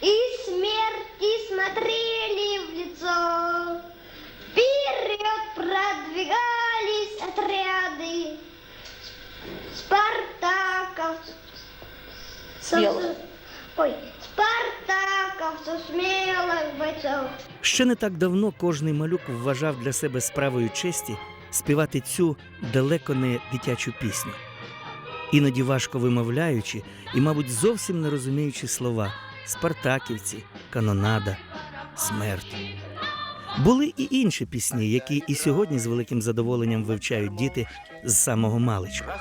и смерти смотрели в лицо. Вперед продвигались отряды спартаковцев. Смелых. Ой, спартаковцев, смелых бойцов. Ще не так давно кожний малюк вважав для себе справою честі співати цю далеко не дитячу пісню. Іноді важко вимовляючи і, мабуть, зовсім не розуміючи слова Спартаківці, канонада, смерть. Були і інші пісні, які і сьогодні з великим задоволенням вивчають діти з самого маличку.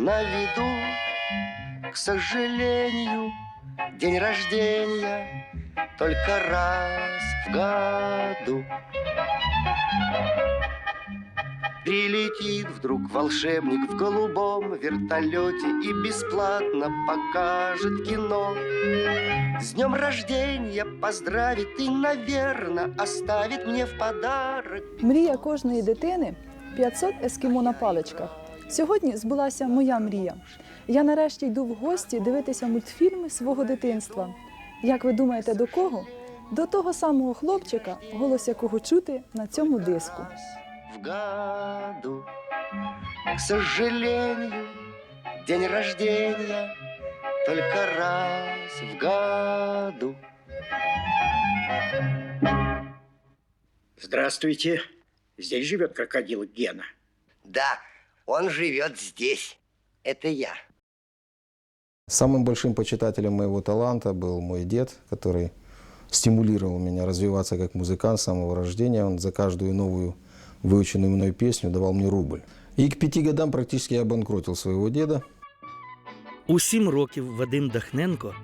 на виду. К сожалению, день рождения только раз в году. Прилетит вдруг волшебник в голубом вертолете и бесплатно покажет кино. С днем рождения поздравит и, наверное, оставит мне в подарок Мрія кожної дитини 500 ескімо на паличках. Сьогодні збулася моя мрія. Я нарешті йду в гості дивитися мультфільми свого дитинства. Як ви думаєте, до кого? До того самого хлопчика, голос якого чути на цьому диску. В году. К сожалению, день рождения только раз в году. Здравствуйте. Здесь живет крокодил Гена. Да, он живет здесь. Это я. Самым большим почитателем моего таланта был мой дед, который стимулировал меня развиваться как музыкант с самого рождения. Он за каждую новую выученную мной песню давал мне рубль. И к пяти годам практически я обанкротил своего деда. У сім років Вадим Дахненко,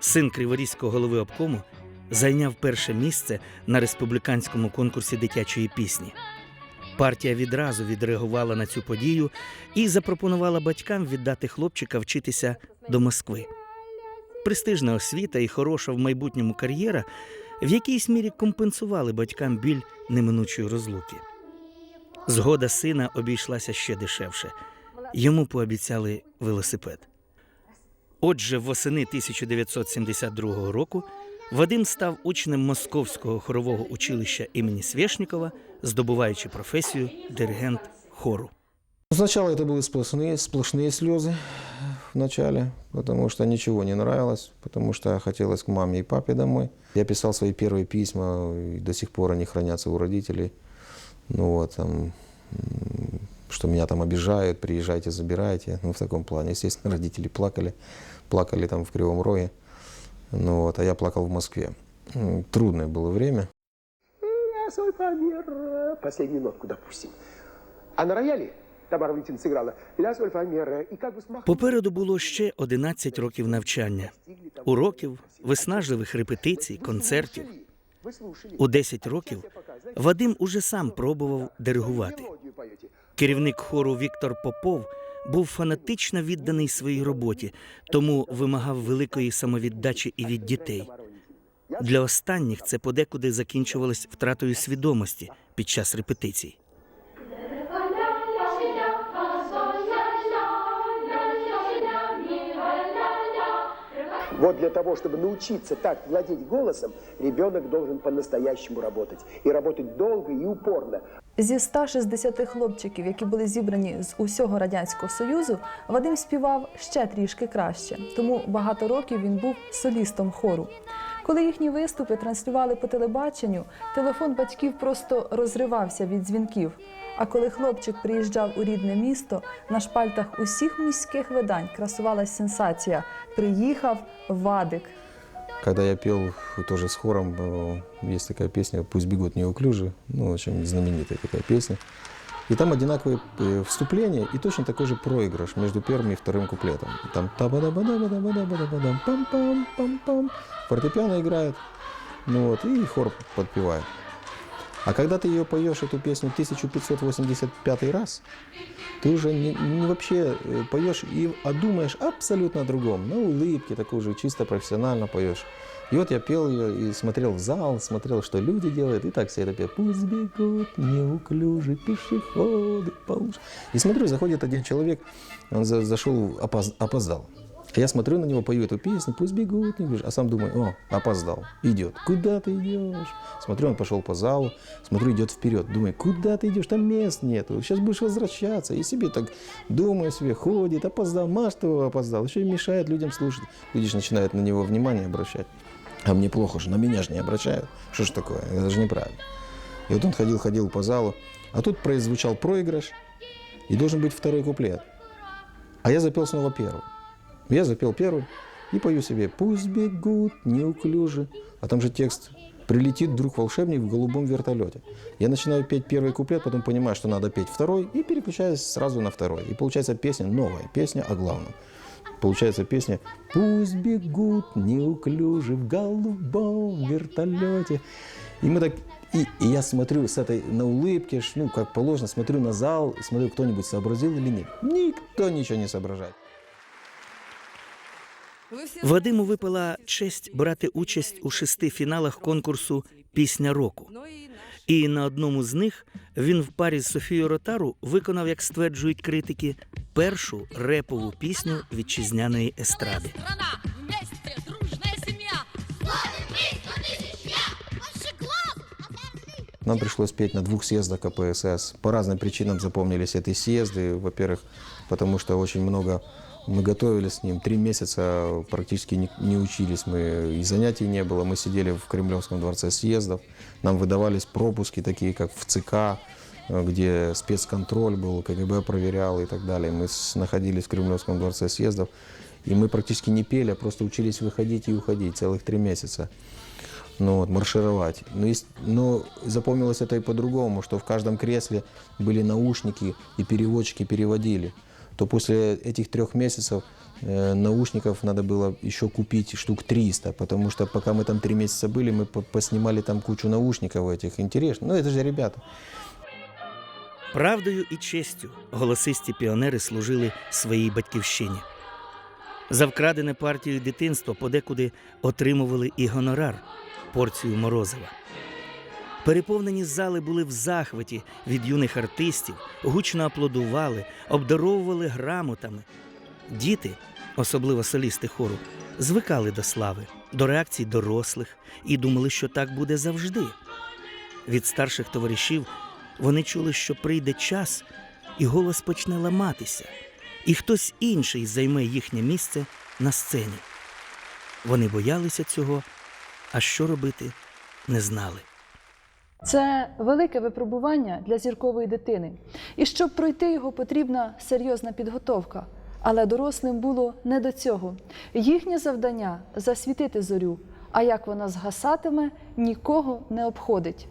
син криворізького голови обкому, зайняв перше місце на республіканському конкурсі дитячої пісні. Партія відразу відреагувала на цю подію і запропонувала батькам віддати хлопчика вчитися до Москви. Престижна освіта і хороша в майбутньому кар'єра в якійсь мірі компенсували батькам біль неминучої розлуки. Згода сина обійшлася ще дешевше. Йому пообіцяли велосипед. Отже, восени 1972 року Вадим став учнем Московського хорового училища імені Свєшнікова, здобуваючи професію диригент хору. Сначала это были сплошные, сплошные слезы в начале, потому что ничего не нравилось, потому что хотелось к маме и папе домой. Я писал свои первые письма, и до сих пор они хранятся у родителей. Ну вот, там, м, что меня там обижают, приезжайте, забирайте. Ну, в таком плане. Естественно, родители плакали, плакали там в Кривом Роге. Ну вот, а я плакал в Москве. М, Трудное было время. Я свой помер. Последнюю нотку, допустим. А на рояле Тамара Валентина сыграла ля соль фа ми, ре. И как бы смахнув... Попереду було ще 11 років навчання, уроків, виснажливих репетицій, концертів. У 10 років Вадим уже сам пробував диригувати. Керівник хору Віктор Попов був фанатично відданий своїй роботі, тому вимагав великої самовіддачі і від дітей. Для останніх це подекуди закінчувалось втратою свідомості під час репетицій. Вот для того, чтобы научиться так владеть голосом, ребенок должен по-настоящему работать. И работать долго и упорно. Зі 160 хлопчиків, які були зібрані з усього радянського союзу, Вадим співав ще трішки краще, тому багато років він був солістом хору. Коли їхні виступи транслювали по телебаченню, телефон батьків просто розривався від дзвінків. А коли хлопчик приїжджав у рідне місто, на шпальтах усіх міських видань красувалась сенсація: приїхав Вадик. Когда я пел тоже с хором, э, есть такая песня «Пусть бегут неуклюже», ну, очень знаменитая такая песня. И там одинаковые э, вступления и точно такой же проигрыш между первым и вторым куплетом. И там та ба да ба да ба да ба да ба да ба дам пам пам пам пам Фортепиано играет, ну вот, и хор подпевает. А когда ты ее поешь, эту песню, 1585 раз, ты уже не, не вообще э, поешь, и, а думаешь абсолютно о другом. На улыбке такой же чисто профессионально поешь. И вот я пел ее и смотрел в зал, смотрел, что люди делают, и так все это пел. Пусть бегут неуклюже пешеходы по лужам». И смотрю, заходит один человек, он за- зашел, опоз- опоздал. Я смотрю на него, пою эту песню, пусть бегут, не бежит. А сам думаю, о, опоздал, идет. Куда ты идешь? Смотрю, он пошел по залу, смотрю, идет вперед. Думаю, куда ты идешь, там мест нету, сейчас будешь возвращаться. И себе так думаю себе, ходит, опоздал, маш ты опоздал, еще и мешает людям слушать. Люди же начинают на него внимание обращать. А мне плохо же, на меня же не обращают. Что ж такое, это же неправильно. И вот он ходил-ходил по залу, а тут произвучал проигрыш, и должен быть второй куплет. А я запел снова первый. Я запел первый и пою себе «Пусть бегут неуклюже». А там же текст «Прилетит вдруг волшебник в голубом вертолете». Я начинаю петь первый куплет, потом понимаю, что надо петь второй, и переключаюсь сразу на второй. И получается песня, новая песня о главном. Получается песня «Пусть бегут неуклюже в голубом вертолете». И мы так и, и я смотрю с этой на улыбке, ну, как положено, смотрю на зал, смотрю, кто-нибудь сообразил или нет. Никто ничего не соображает. Вадиму випала честь брати участь у шести фіналах конкурсу Пісня року. І на одному з них він в парі з Софією Ротару виконав, як стверджують критики, першу репову пісню вітчизняної естради. страна, вместе, дружная семья. Нам пришлось петь на двух съездах КПСС. По разным причинам запомнились эти съезды. Во-первых, потому что очень много мы готовились с ним. Три месяца практически не, не учились мы, и занятий не было. Мы сидели в Кремлевском дворце съездов. Нам выдавались пропуски, такие как в ЦК, э, где спецконтроль был, КГБ проверял и так далее. Мы находились в Кремлевском дворце съездов. И мы практически не пели, а просто учились выходить и уходить целых три месяца ну, вот, маршировать. Но, есть, но запомнилось это и по-другому, что в каждом кресле были наушники и переводчики переводили. То после этих трех месяцев э, наушников надо было еще купить штук 300, потому что пока мы там три месяца были, мы по- поснимали там кучу наушников этих. Интересно. Ну, это же ребята. Правдою і честю голосисті піонери служили своїй батьківщині. За вкрадене партією дитинства подекуди отримували і гонорар порцію морозива. Переповнені зали були в захваті від юних артистів, гучно аплодували, обдаровували грамотами. Діти, особливо солісти хору, звикали до слави, до реакцій дорослих і думали, що так буде завжди. Від старших товаришів вони чули, що прийде час, і голос почне ламатися, і хтось інший займе їхнє місце на сцені. Вони боялися цього, а що робити не знали. Це велике випробування для зіркової дитини. І щоб пройти його, потрібна серйозна підготовка. Але дорослим було не до цього. Їхнє завдання засвітити зорю, а як вона згасатиме, нікого не обходить.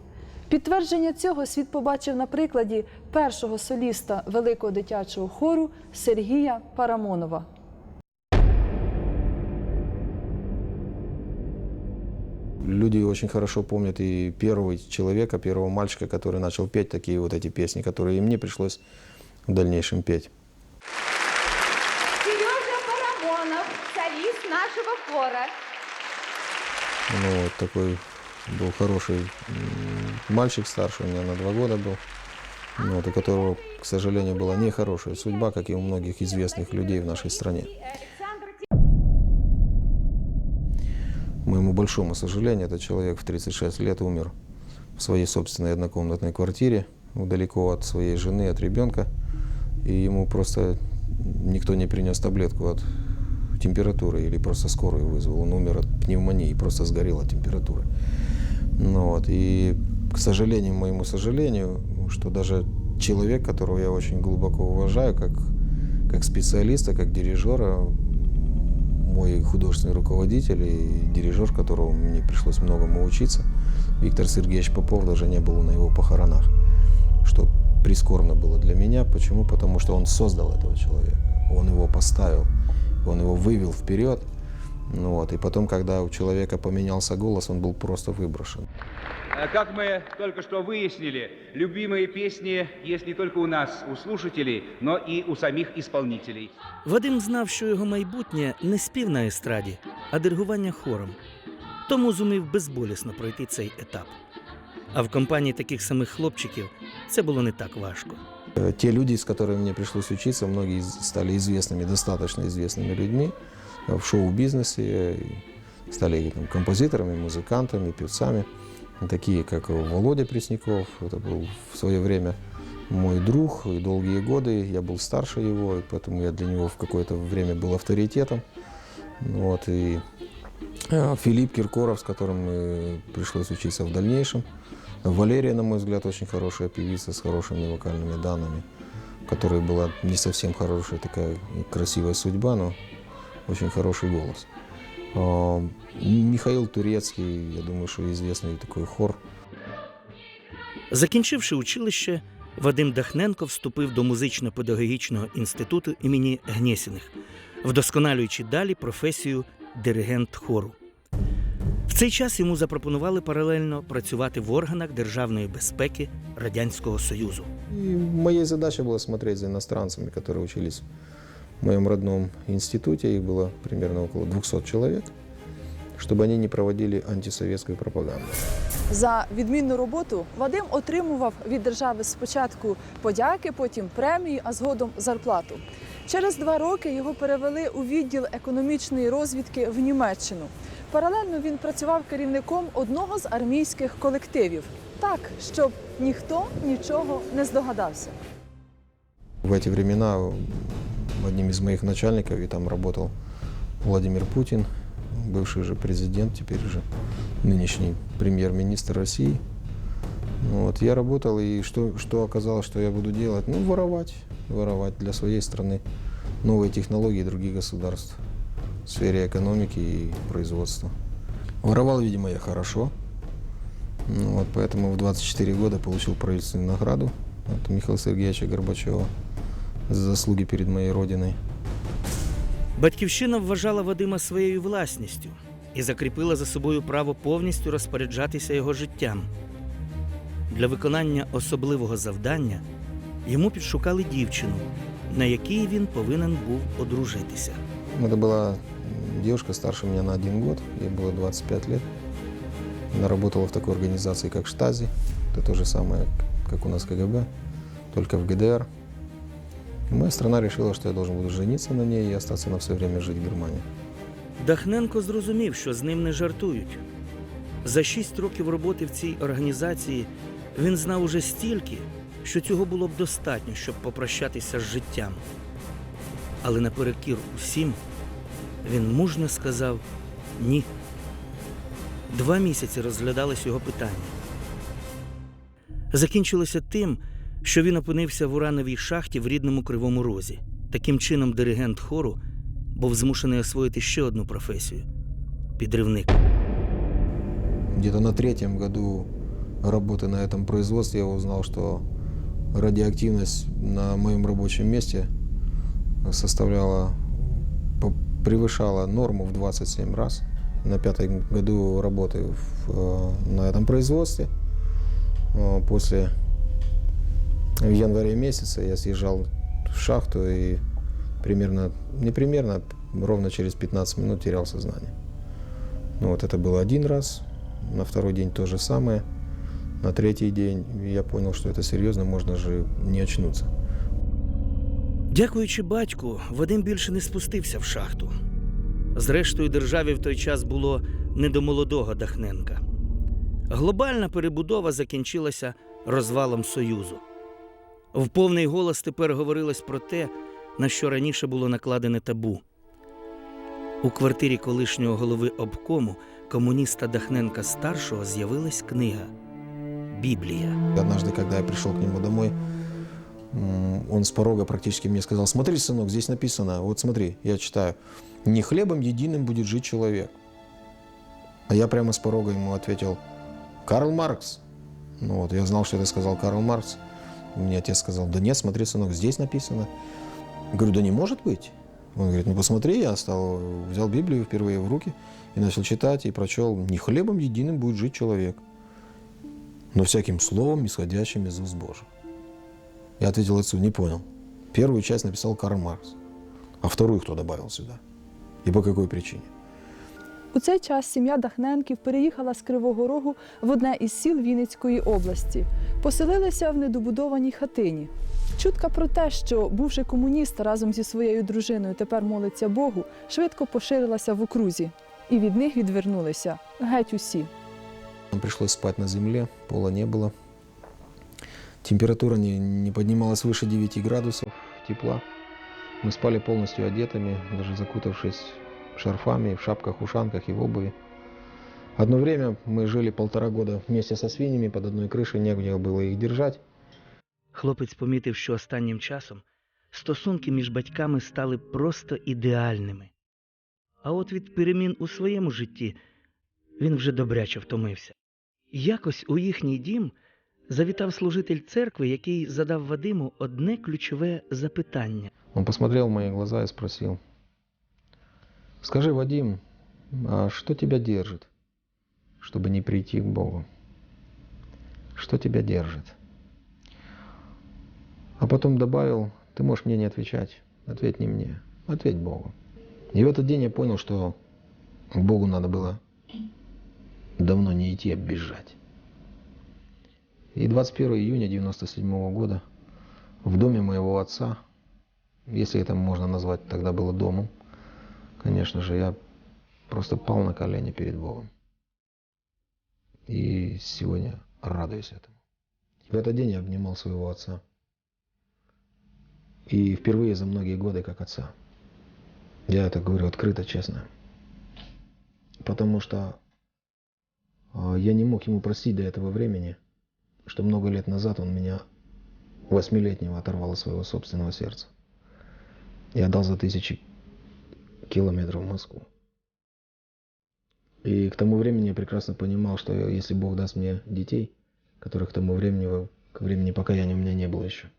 Підтвердження цього світ побачив на прикладі першого соліста великого дитячого хору Сергія Парамонова. Люди очень хорошо помнят и первого человека, первого мальчика, который начал петь такие вот эти песни, которые и мне пришлось в дальнейшем петь. Сережа Парамонов, солист нашего хора. Ну, вот такой был хороший мальчик старший, у меня на два года был, вот, у которого, к сожалению, была нехорошая судьба, как и у многих известных людей в нашей стране. К моему большому сожалению, этот человек в 36 лет умер в своей собственной однокомнатной квартире, далеко от своей жены, от ребенка. И ему просто никто не принес таблетку от температуры или просто скорую вызвал. Он умер от пневмонии, просто сгорел от температуры. Ну, вот. И, к сожалению, моему сожалению, что даже человек, которого я очень глубоко уважаю, как, как специалиста, как дирижера, мой художественный руководитель и дирижер, которого мне пришлось многому учиться, Виктор Сергеевич Попов даже не был на его похоронах, что прискорбно было для меня. Почему? Потому что он создал этого человека, он его поставил, он его вывел вперед. Ну вот, и потом, когда у человека поменялся голос, он был просто выброшен. Э, Как мы только что выяснили, любимые песни есть не только у нас, у слушателей, но и у самих исполнителей. Вадим знав, що його майбутнє не спів на естраді, а диригування хором. Тому зумів безболісно пройти цей етап. А в компанії таких самих хлопчиків це було не так важко. Э, Те люди, с которыми мне пришлось учиться, многие из- стали известными, достаточно известными людьми. в шоу-бизнесе, и стали там, композиторами, музыкантами, певцами. Такие, как Володя Пресняков, это был в свое время мой друг, и долгие годы я был старше его, и поэтому я для него в какое-то время был авторитетом. Вот, и э, Филипп Киркоров, с которым э, пришлось учиться в дальнейшем. Валерия, на мой взгляд, очень хорошая певица с хорошими вокальными данными, у которой была не совсем хорошая такая красивая судьба, но очень хороший голос. А, Михаил Турецкий, я думаю, что известный такой хор. Закінчивши училище, Вадим Дахненко вступив до музично-педагогічного інституту імені Гнєсіних, вдосконалюючи далі професію диригент хору. В цей час йому запропонували паралельно працювати в органах державної безпеки Радянського Союзу. И моей задачей было смотреть за иностранцами, которые учились в моем родном институте. Их было примерно около 200 человек, чтобы они не проводили антисоветскую пропаганду. За відмінну роботу Вадим отримував від держави спочатку подяки, потім премії, а згодом зарплату. Через два роки його перевели у відділ економічної розвідки в Німеччину. Паралельно він працював керівником одного з армійських колективів, так щоб ніхто нічого не здогадався. В эти времена одним из моих начальников, и там работал Владимир Путин, бывший же президент, теперь уже нынешний премьер-министр России. Ну Вот, я работал, и что, что оказалось, что я буду делать? Ну, воровать, воровать для своей страны новые технологии других государств в сфере экономики и производства. Воровал, видимо, я хорошо. Ну, вот, поэтому в 24 года получил правительственную награду от Михаила Сергеевича Горбачева за заслуги перед моей родиной. Батьківщина вважала Вадима своєю власністю і закріпила за собою право повністю розпоряджатися його життям. Для виконання особливого завдання йому підшукали дівчину, на якій він повинен був одружитися. Это была м, девушка старше меня на один год, ей было 25 лет. Она работала в такой организации, как Штази. Это то же самое, как у нас КГБ, только в ГДР. Моя страна решила, что я должен буду жениться на ней и остаться на все время жить в Германии. Дахненко зрозумів, що з ним не жартують. За шість років роботи в цій організації він знав уже стільки, що цього було б достатньо, щоб попрощатися з життям. Але наперекір усім він мужньо сказав ні. Два місяці розглядалось його питання. Закінчилося тим, що він опинився в урановій шахті в рідному Кривому Розі. Таким чином, диригент хору був змушений освоїти ще одну професію підривник. Где-то на третьем году работы на этом производстве я узнал, что радиоактивность на моем рабочем месте составляла, по- превышала норму в 27 раз. На пятом году работы в, э, на этом производстве. Э, После в январе месяца я съезжал в шахту и примерно, не примерно, ровно через 15 минут терял сознание. Ну вот это было один раз, на второй день то же самое, на третий день я понял, что это серьезно, можно же не очнуться. Дякуючи батьку, Вадим більше не спустився в шахту. Зрештою, державі в той час було не до молодого Дахненка. Глобальна перебудова закінчилася розвалом Союзу. В повний голос тепер говорилось про те, на що раніше було накладене табу. У квартирі колишнього голови обкому комуніста Дахненка старшого з'явилась книга Біблія. Однажды, когда я пришел к нему домой, м, он с порога практически мне сказал, смотри, сынок, здесь написано, вот смотри, я читаю, не хлебом единым будет жить человек. А я прямо с порога ему ответил, Карл Маркс. Ну вот, я знал, что это сказал Карл Маркс. Мне отец сказал, да нет, смотри, сынок, здесь написано. Говорю, да не может быть. Он говорит, ну посмотри, я стал, взял Библию впервые в руки и начал читать, и прочел, не хлебом единым будет жить человек, но всяким словом, исходящим из уст Божьих. Я ответил отцу, не понял. Первую часть написал Карл Маркс, а вторую кто добавил сюда? И по какой причине? У цей час сім'я Дахненків переїхала з Кривого Рогу в одне із сіл Вінницької області. Поселилися в недобудованій хатині. Чутка про те, що бувши комуніст разом зі своєю дружиною тепер молиться Богу, швидко поширилася в окрузі, і від них відвернулися геть усі. Нам пришлось спать на земле, пола не было. Температура не, не поднималась выше 9 градусов тепла. Мы спали полностью одетыми, даже закутавшись шарфами, в шапках, ушанках и в обуви. Одно время мы жили полтора года вместе со свиньями под одной крышей, негде было их держать. Хлопець помітив, що останнім часом стосунки між батьками стали просто ідеальними. А от від перемін у своєму житті він вже добряче втомився. Якось у їхній дім завітав служитель церкви, який задав Вадиму одне ключове запитання. Он посмотрел в мои глаза и спросил, «Скажи, Вадим, а что тебя держит, чтобы не прийти к Богу? Что тебя держит?» А потом добавил, «Ты можешь мне не отвечать, ответь не мне, ответь Богу». И в этот день я понял, что к Богу надо было давно не идти, а бежать. И 21 июня 97 года в доме моего отца если это можно назвать тогда было домом, конечно же, я просто пал на колени перед Богом. И сегодня радуюсь этому. В этот день я обнимал своего отца. И впервые за многие годы как отца. Я это говорю открыто, честно. Потому что э, я не мог ему простить до этого времени, что много лет назад он меня, восьмилетнего, оторвал от своего собственного сердца. Я отдал за тысячи километров в Москву. И к тому времени я прекрасно понимал, что если Бог даст мне детей, которых к тому времени, к времени покаяния у меня не было еще,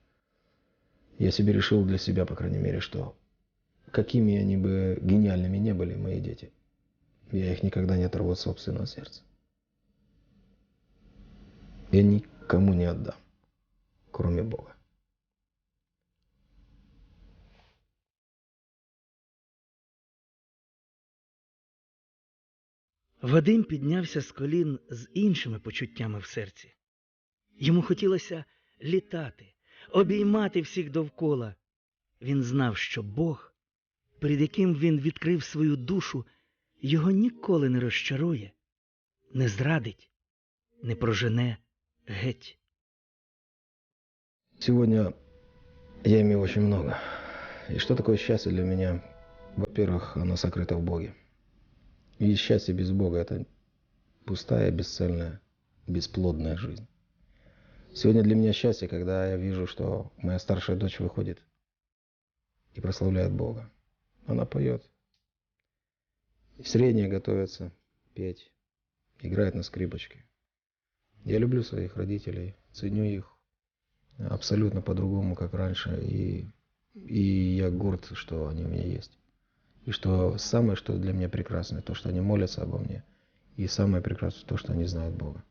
я себе решил для себя, по крайней мере, что какими они бы гениальными не были, мои дети, я их никогда не оторву от собственного сердца. Я никому не отдам, кроме Бога. Вадим піднявся з колін з іншими почуттями в серці. Йому хотілося літати, обіймати всіх довкола. Він знав, що Бог, перед яким він відкрив свою душу, його ніколи не розчарує, не зрадить, не прожене геть. Сегодня я имею очень много. И что такое счастье для меня? Во-первых, оно сокрыто в Боге. И счастье без Бога – это пустая, бесцельная, бесплодная жизнь. Сегодня для меня счастье, когда я вижу, что моя старшая дочь выходит и прославляет Бога. Она поет. Средняя готовится петь, играет на скрипочке. Я люблю своих родителей, ценю их абсолютно по-другому, как раньше. И, и я горд, что они у меня есть. И что самое, что для меня прекрасное, то, что они молятся обо мне. И самое прекрасное, то, что они знают Бога.